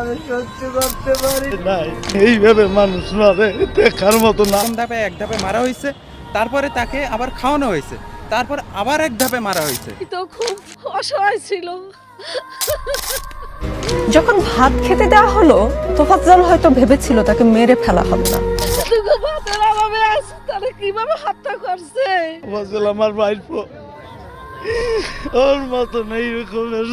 আমি সহ্য করতে পারি নাই এইভাবে মানুষ দেখার মতো না। ধাপে এক ধাপে মারা হয়েছে তারপরে তাকে আবার খাওয়ানো হয়েছে তারপর আবার এক ধাপে মারা হয়েছে তো খুব অসহায় ছিল। যখন ভাত খেতে দেওয়া হলো তোফাজ্জল হয়তো ভেবেছিল তাকে মেরে ফেলা হবে না। ভাতের অভাবে আছে তারা কীভাবে হত্যা করছে? আমার ভাইপো। ওর মতন এইরকমের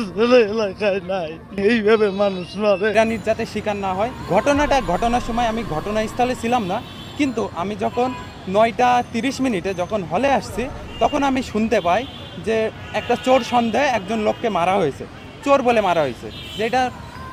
এলাকায় নাই। এইভাবে মানুষ মারে। যাতে শিকার না হয়। ঘটনাটা ঘটনার সময় আমি ঘটনাস্থলে ছিলাম না, কিন্তু আমি যখন নয়টা তিরিশ মিনিটে যখন হলে আসছি, তখন আমি শুনতে পাই যে একটা চোর সন্দেহে একজন লোককে মারা হয়েছে। চোর বলে মারা হয়েছে। যেটা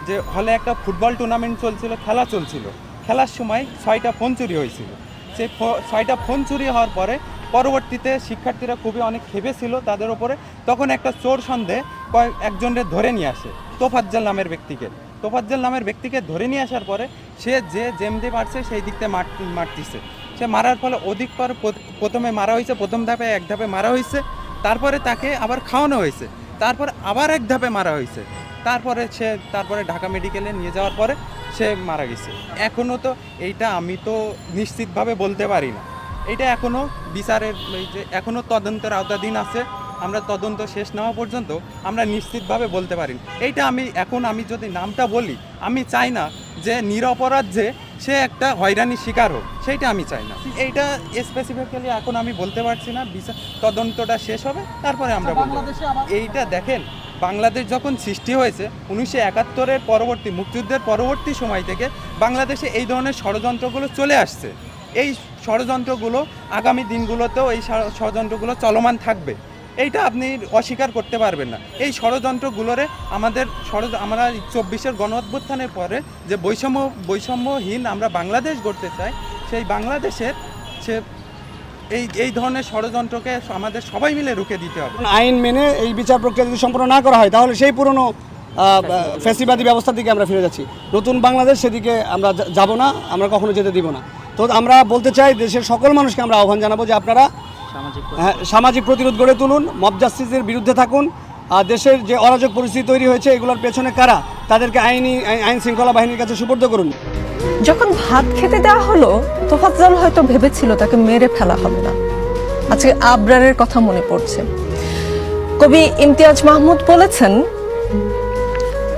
যে হলে একটা ফুটবল টুর্নামেন্ট চলছিল, খেলা চলছিল। খেলার সময় ছয়টা ফোন চুরি হয়েছিল। সেই ছয়টা ফোন চুরি হওয়ার পরে পরবর্তীতে শিক্ষার্থীরা খুবই অনেক খেপে ছিল তাদের ওপরে তখন একটা চোর সন্দেহে কয়েক একজনের ধরে নিয়ে আসে, তোফাজ্জাল নামের ব্যক্তিকে। তোফাজ্জাল নামের ব্যক্তিকে ধরে নিয়ে আসার পরে সে যে যেমতে পারছে সেই দিকতে মারতিছে। সে মারার ফলে অধিক পর প্রথমে মারা হয়েছে প্রথম ধাপে এক ধাপে মারা হয়েছে তারপরে তাকে আবার খাওয়ানো হয়েছে তারপর আবার এক ধাপে মারা হয়েছে তারপরে সে তারপরে ঢাকা মেডিকেলে নিয়ে যাওয়ার পরে সে মারা গেছে। এখনও তো এইটা আমি তো নিশ্চিতভাবে বলতে পারি না। এটা এখনও বিচারের যে এখনও তদন্তের আওতাধীন আছে। আমরা তদন্ত শেষ না হওয়া পর্যন্ত আমরা নিশ্চিতভাবে বলতে পারি। এইটা আমি এখন আমি যদি নামটা বলি আমি চাই না যে নিরপরাধ যে সে একটা হয়রানির শিকার হোক সেইটা আমি চাই না। এইটা স্পেসিফিক্যালি এখন আমি বলতে পারছি না বিচার তদন্তটা শেষ হবে তারপরে আমরা বলব। এইটা দেখেন বাংলাদেশ যখন সৃষ্টি হয়েছে উনিশশো একাত্তরের পরবর্তী মুক্তিযুদ্ধের পরবর্তী সময় থেকে বাংলাদেশে এই ধরনের ষড়যন্ত্রগুলো চলে আসছে। এই ষড়যন্ত্রগুলো আগামী দিনগুলোতেও এই ষড়যন্ত্রগুলো চলমান থাকবে। এইটা আপনি অস্বীকার করতে পারবেন না। এই ষড়যন্ত্রগুলোরে আমাদের ষড় আমরা চব্বিশের গণ অভ্যুত্থানের পরে যে বৈষম্য বৈষম্যহীন আমরা বাংলাদেশ গড়তে চাই সেই বাংলাদেশের সে এই এই ধরনের ষড়যন্ত্রকে আমাদের সবাই মিলে রুখে দিতে হবে। আইন মেনে এই বিচার প্রক্রিয়া যদি সম্পন্ন না করা হয় তাহলে সেই পুরনো আহ, ফ্যাসিবাদী ব্যবস্থার দিকে আমরা ফিরে যাচ্ছি। নতুন বাংলাদেশ সেদিকে আমরা যাব না আমরা কখনো যেতে দিব না। তো আমরা বলতে চাই দেশের সকল মানুষকে আমরা আহ্বান জানাব যে আপনারা হ্যাঁ, সামাজিক প্রতিরোধ গড়ে তুলুন মব জাস্টিসের বিরুদ্ধে থাকুন আর দেশের যে অরাজক পরিস্থিতি তৈরি হয়েছে এগুলোর পেছনে কারা? তাদেরকে আইনি আইন- আইন শৃঙ্খলা বাহিনীর কাছে সুপর্দ করুন। যখন ভাত খেতে দেওয়া হলো তোফাজ্জল হয়তো ভেবেছিল তাকে মেরে ফেলা হবে না। আজকে আবরারের কথা মনে পড়ছে। কবি ইমতিয়াজ মাহমুদ বলেছেন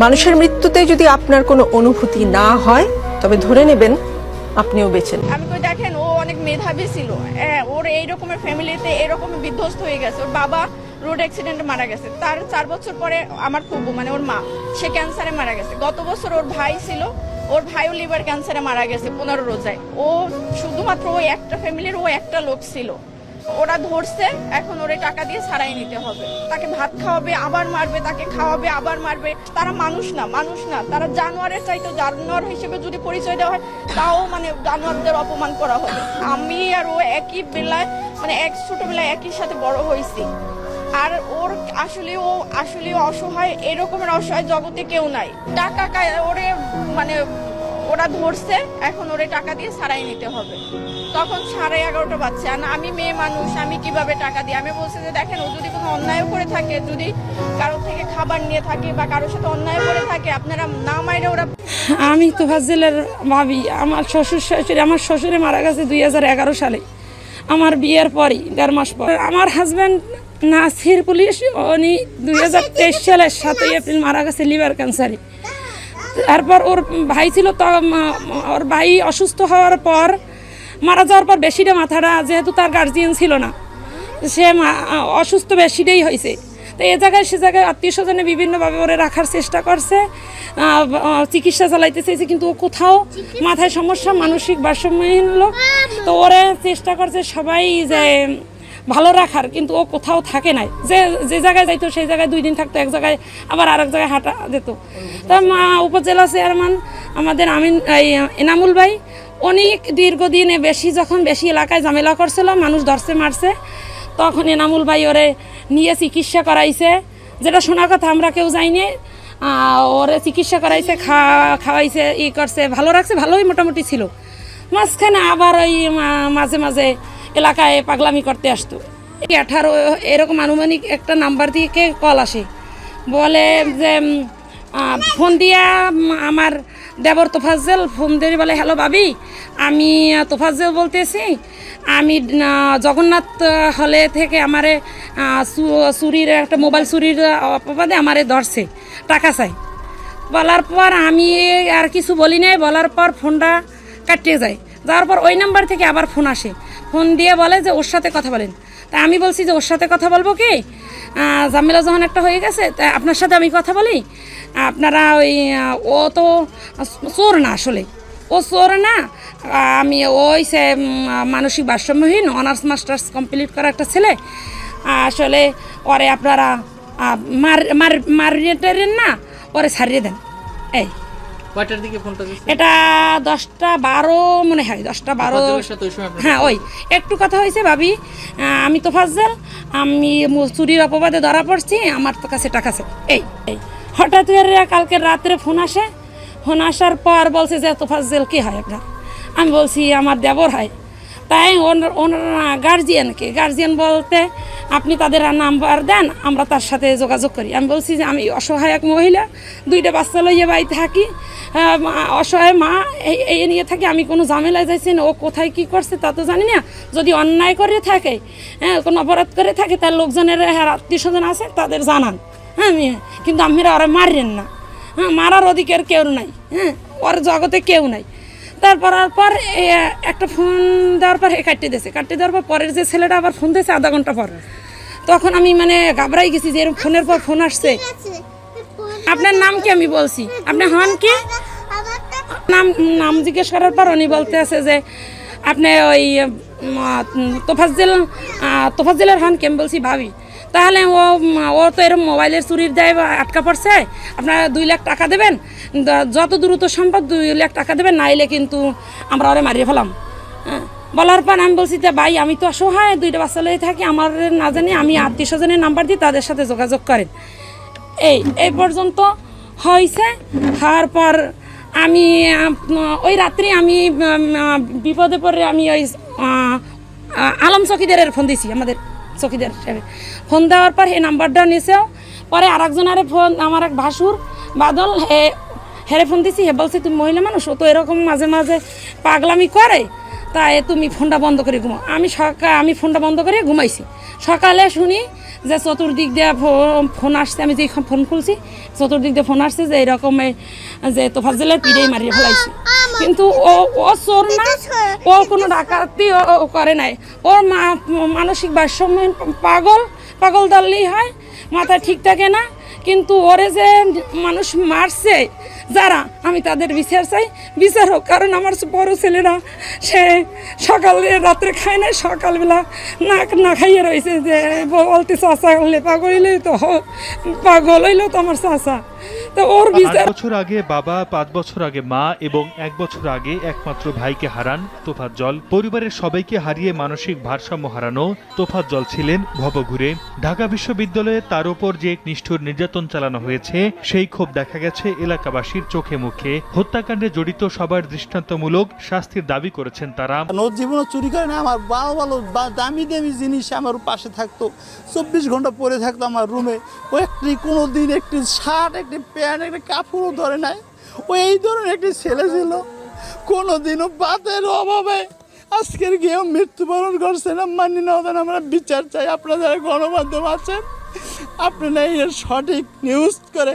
মানুষের মৃত্যুতে যদি আপনার কোনো অনুভূতি না হয় তবে ধরে নেবেন আপনিও বেছেন। আমি কই দেখেন ও অনেক মেধাবী ছিল। হ্যাঁ, ওর এই রকমের ফ্যামিলিতে এরকম বিধ্বস্ত হয়ে গেছে। ওর বাবা রোড অ্যাক্সিডেন্টে মারা গেছে। তার চার বছর পরে আমার ফুবু মানে ওর মা সে ক্যান্সারে মারা গেছে। গত বছর ওর ভাই ছিল ওর ভাইও লিভার ক্যান্সারে মারা গেছে পনেরো রোজায়। ও শুধুমাত্র ওই একটা ফ্যামিলির ও একটা লোক ছিল। ওরা ধরছে, এখন ওরে টাকা দিয়ে ছাড়াই নিতে হবে। তাকে ভাত খাওয়াবে, আবার মারবে, তাকে খাওয়াবে, আবার মারবে। তারা মানুষ না মানুষ না। তারা জানোয়ারের চাইতে জানোয়ার হিসেবে যদি পরিচয় দেওয়া হয়, তাও মানে জানোয়ারদের অপমান করা হবে। আমি আর ও একই বেলায় মানে এক ছোটবেলায় একই সাথে বড় হয়েছি। আর ওর আসলে ও, আসলে অসহায়, এরকমের অসহায় জগতে কেউ নাই। টাকা ওরে মানে ওরা ধরছে, এখন ওরে টাকা দিয়ে সারাই নিতে হবে। তখন সাড়ে এগারোটা বাজছে। আর আমি মেয়ে মানুষ, আমি কীভাবে টাকা দিই? আমি বলছি যে, দেখেন, ও যদি কোনো অন্যায় করে থাকে, যদি কারও থেকে খাবার নিয়ে থাকে বা কারোর সাথে অন্যায় করে থাকে, আপনারা না মাইরে ওরা আমি তো ফাজিলের ভাবি। আমার শ্বশুর শাশুড়ি, আমার শ্বশুরে মারা গেছে দুই হাজার এগারো সালে। আমার বিয়ের পরই, দেড় মাস পর। আমার হাজব্যান্ড নাসির পুলিশ, উনি দুই হাজার তেইশ সালের সাতই এপ্রিল মারা গেছে লিভার ক্যান্সারে। তারপর ওর ভাই ছিল তো ওর ভাই অসুস্থ হওয়ার পর মারা যাওয়ার পর বেশিটা মাথাটা যেহেতু তার গার্জিয়ান ছিল না, সে অসুস্থ বেশিটাই হয়েছে। তো এ জায়গায় সে জায়গায় আত্মীয় স্বজনে বিভিন্নভাবে ওরে রাখার চেষ্টা করছে চিকিৎসা চালাইতে চেয়েছে কিন্তু ও কোথাও মাথায় সমস্যা, মানসিক ভারসাম্যহীন লোক। তো ওরে চেষ্টা করছে সবাই যে ভালো রাখার, কিন্তু ও কোথাও থাকে নাই। যে যে জায়গায় যাইতো, সেই জায়গায় দুই দিন থাকতো, এক জায়গায় আবার আরেক জায়গায় হাঁটা যেত। তা উপজেলা চেয়ারম্যান আমাদের আমিন, এই, এনামুল ভাই অনেক দীর্ঘদিনে বেশি, যখন বেশি এলাকায় ঝামেলা করছিল, মানুষ ধরছে, মারছে, তখন এনামুল ভাই ওরে নিয়ে চিকিৎসা করাইছে। যেটা শোনা কথা, আমরা কেউ যাইনি। ওরে চিকিৎসা করাইছে খাওয়া খাওয়াইছে, ই করছে, ভালো রাখছে, ভালোই মোটামুটি ছিল। মাঝখানে আবার ওই মাঝে মাঝে এলাকায় পাগলামি করতে আসতো। আঠারো, এরকম আনুমানিক একটা নাম্বার থেকে কল আসে। বলে যে ফোন দিয়া আমার দেবর তোফাজ্জেল ফোন দিয়ে বলে, হ্যালো ভাবি, আমি তোফাজ্জেল বলতেছি। আমি জগন্নাথ হলে থেকে আমারে চুরির একটা মোবাইল চুরির অপবাদে আমারে ধরছে, টাকা চাই। বলার পর আমি আর কিছু বলি নাই, বলার পর ফোনটা কাটিয়ে যায়। যাওয়ার পর ওই নাম্বার থেকে আবার ফোন আসে। ফোন দিয়ে বলে যে, ওর সাথে কথা বলেন। তা আমি বলছি যে, ওর সাথে কথা বলব কি? ঝামেলা যখন একটা হয়ে গেছে, তা আপনার সাথে আমি কথা বলি? আপনারা ওই ও তো চোর না আসলে। ও চোর না আমি ওই সে মানসিক ভারসাম্যহীন অনার্স মাস্টার্স কমপ্লিট করা একটা ছেলে। আসলে ওরে আপনারা মার মার না ওরে ছাড়িয়ে দেন। এই। কয়টার দিকে ফোনটা এটা দশটা বারো মনে হয় দশটা বারো। হ্যাঁ ওই। একটু কথা হয়েছে ভাবি আমি তো ফাজ্জাল আমি চুরির অপবাদে ধরা পড়ছি আমার তো কাছে টাকা আছে। এই এই। হঠাৎ করে কালকে রাত্রে ফোন আসে। ফোন আসার পর বলছে যে তোফাজ্জেল কি হয় আপনার? আমি বলছি, আমার দেবর হয়। তাই ওনার গার্জিয়ানকে গার্জিয়ান বলতে আপনি তাদের নাম্বার দেন, আমরা তার সাথে যোগাযোগ করি। আমি বলছি যে, আমি অসহায় এক মহিলা, দুইটা বাচ্চা লইয়ে বাড়িতে থাকি। অসহায় মা এই নিয়ে থাকি। আমি কোনো ঝামেলায় যাইছি না, ও কোথায় কি করছে তা তো জানি না। যদি অন্যায় করে থাকে হ্যাঁ কোনো অপরাধ করে থাকে, তার লোকজনের আত্মীয় স্বজন আছে, তাদের জানান। হ্যাঁ আমি- কিন্তু আপনারা ওরা মারেন না। হ্যাঁ মারার অধিকার কেউ নাই হ্যাঁ ওর জগতে কেউ নাই। তারপর আর পর একটা ফোন দেওয়ার পর এ কাটিয়ে দিয়েছে। কাটিয়ে দেওয়ার পর পরের যে ছেলেটা আবার ফোন দিয়েছে আধা ঘণ্টা পর। তখন আমি মানে ঘাবড়াই গেছি যে এরকম ফোনের পর ফোন আসছে। আপনার নাম কি আমি বলছি? আপনি হন কি? নাম নাম জিজ্ঞেস করার পর উনি বলতে আছে যে, আপনি ওই তোফাজ্জেল তোফাজ্জেলের হন কি আমি বলছি ভাবি। তাহলে ও ও তো এরকম মোবাইলের চুরির দেয় আটকা পড়ছে। আপনারা দুই লাখ টাকা দেবেন যত দ্রুত সম্ভব দুই লাখ টাকা দেবেন, নাইলে কিন্তু আমরা ওরে মারিয়ে ফেলাম। হ্যাঁ। বলার পর আমি বলছি যে, ভাই, আমি তো অসহায়, দুইটা বাচ্চা লয়ে থাকি, আমার না জানি আমি আত্মীয় স্বজনের নাম্বার দিই, তাদের সাথে যোগাযোগ করেন। এই এই পর্যন্ত হয়েছে। হওয়ার পর আমি ওই রাত্রি আমি বিপদে পড়ে আমি ওই আলম চকিদারের ফোন দিয়েছি আমাদের। চকিদার হিসাবে। ফোন দেওয়ার পর এই নাম্বারটা নিয়েছেও পরে আরেকজনের ফোন, আমার এক ভাসুর, বাদল, হে, হেরে ফোন দিছি, হে বলছে, তুমি মহিলা মানুষ, ও তো এরকম মাঝে মাঝে পাগলামি করে, তাই তুমি ফোনটা বন্ধ করে ঘুমাও। আমি সকাল, আমি ফোনটা বন্ধ করে ঘুমাইছি। সকালে শুনি যে চতুর্দিক দিয়ে ফোন আসছে, আমি যে ফোন খুলছি, চতুর্দিক দিয়ে ফোন আসছে যে এরকম যে তোফাজ্জেলের পিড়েই মারিয়ে ফেলাইছি। কিন্তু ও ও চোর না, ও কোনো ডাকাতি ও- করে নাই। ওর মা, মানসিক ভারসাম্য পাগল পাগল দাল্লি হয়, মাথা ঠিক থাকে না। কিন্তু ওরে যে মানুষ মারছে যারা আমি তাদের বিচার চাই বিচার হোক কারণ আমার বড় ছেলেরা সে সকালে রাত্রে খায় না সকালবেলা না না খাইয়ে রয়েছে যে বলতে চাষা হলে পাগল হইলেই তো পাগল হইলেও তো আমার চাষা তো ওর বিচার বছর আগে বাবা পাঁচ বছর আগে মা এবং এক বছর আগে একমাত্র ভাইকে হারান তোফাজ্জল পরিবারের সবাইকে হারিয়ে মানসিক ভারসাম্য হারানো তোফাজ্জল ছিলেন ভবঘুরে। ঢাকা বিশ্ববিদ্যালয়ে তার উপর যে নিষ্ঠুর নির্যাতন চালানো হয়েছে সেই ক্ষোভ দেখা গেছে এলাকাবাসীর চোখে মুখে হত্যাকাণ্ডে জড়িত সবার দৃষ্টান্তমূলক শাস্তির দাবি করেছেন তারা। জীবনে চুরি করে না, আমার ভালো ভালো দামি দামি জিনিস আমার পাশে থাকতো, চব্বিশ ঘণ্টা পরে থাকতো আমার রুমে। ও একটি কোনো দিন একটি শার্ট, একটি প্যান্ট, একটি কাপড়ও ধরে নাই। ও এই ধরনের একটি ছেলে ছিল। কোনো দিনও বাতের অভাবে আজকের গিয়েও মৃত্যুবরণ করছে না, মানি না আমরা বিচার চাই। আপনারা যারা গণমাধ্যম আছেন আপনারা এর সঠিক নিউজ করে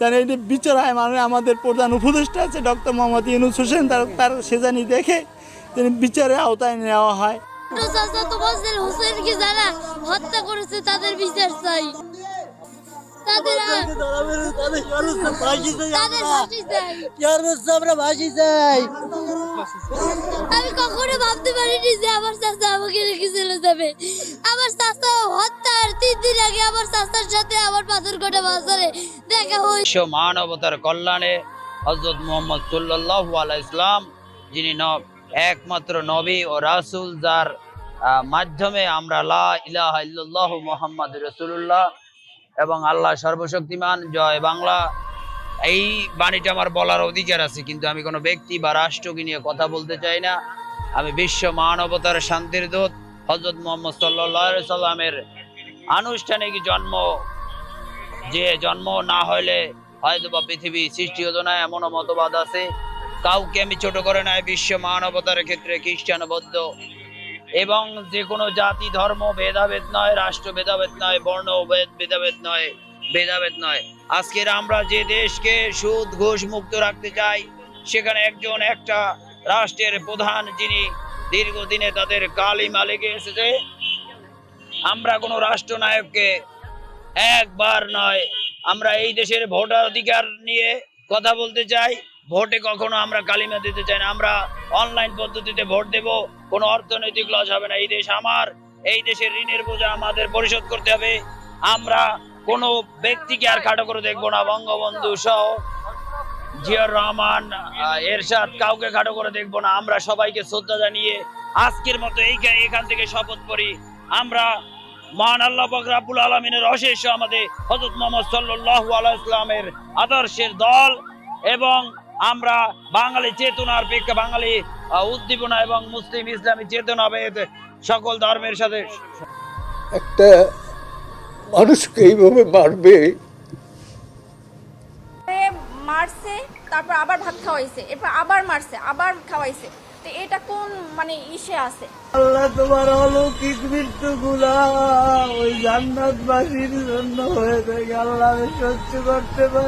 জানি এটি বিচার হয় মানে আমাদের প্রধান উপদেষ্টা আছে, ডক্টর মোহাম্মদ ইনুস হোসেন, তার তার সেজানি দেখে তিনি বিচারের আওতায় নেওয়া হয়। হত্যা করেছে, তাদের বিচার চাই। আমরা ভাসি যাই আমি কখনো ভাবতে পারিনি যে আমার চাচা আমাকে রেখে চলে যাবে। আমার চাচা হত্যার তিন দিন আগে আমার চাচার সাথে আমার পাথরঘাটা বাজারে দেখা হয়েছে মানবতার কল্যাণে হজরত মোহাম্মদ সাল্লাহ আলাই ইসলাম যিনি একমাত্র নবী ও রাসুল যার মাধ্যমে আমরা লা ইলাহা ইল্লাল্লাহ মোহাম্মদ রসুল্লাহ এবং আল্লাহ সর্বশক্তিমান, জয় বাংলা। এই বাণীটা আমার বলার অধিকার আছে, কিন্তু আমি কোনো ব্যক্তি বা রাষ্ট্রকে নিয়ে কথা বলতে চাই না। আমি বিশ্ব মানবতার শান্তির দূত হজরত মোহাম্মদ সাল্লাহ সাল্লামের আনুষ্ঠানিক জন্ম। যে জন্ম না হইলে হয়তো বা পৃথিবী সৃষ্টি হতো না, এমনও মতবাদ আছে। কাউকে আমি ছোট করে নাই, বিশ্ব মানবতার ক্ষেত্রে খ্রিস্টান বৌদ্ধ এবং যে কোনো জাতি, ধর্ম, ভেদাভেদ নয়, রাষ্ট্র ভেদাভেদ নয়, বর্ণ ভেদাভেদ নয় ভেদাভেদ নয়। আজকের আমরা যে দেশকে সুদ, ঘুষ মুক্ত রাখতে চাই, সেখানে একজন, একটা রাষ্ট্রের প্রধান যিনি দীর্ঘদিনে তাদের কালিমা লেগে এসেছে, আমরা কোনো রাষ্ট্রনায়ককে একবার নয়, আমরা এই দেশের ভোটার অধিকার নিয়ে কথা বলতে চাই, ভোটে কখনো আমরা কালিমা দিতে চাই না, আমরা অনলাইন পদ্ধতিতে ভোট দেব কোনো অর্থনৈতিক লস হবে না। এই দেশ আমার, এই দেশের ঋণের বোঝা আমাদের পরিশোধ করতে হবে। আমরা কোনো ব্যক্তিকে আর খাটো করে দেখব না। বঙ্গবন্ধু সহ জিয়ার রহমান এরশাদ কাউকে খাটো করে দেখব না। আমরা সবাইকে শ্রদ্ধা জানিয়ে আজকের মতো এই এখান থেকে শপথ করি। আমরা মহান আল্লাহ পাক রাব্বুল আলমিনের অশেষ আমাদের হজরত মোহাম্মদ সাল্লাল্লাহু আলাইহি ইসলামের আদর্শের দল এবং আমরা বাঙালি চেতনার প্রেক্ষা বাঙালি উদ্দীপনা এবং মুসলিম ইসলামী চেতনা সকল ধর্মের সাথে। একটা মানুষকে এইভাবে মারবে? মারছে তারপর আবার ভাত খাওয়াইছে এরপর আবার মারছে আবার খাওয়াইছে। তো এটা কোন মানে ইসে আছে? আল্লাহ তোমার অলৌকিক মৃত্যু গুলা ওই জান্নাতবাসীর জন্য হয়ে থাকে। আল্লাহ সহ্য করতে পারি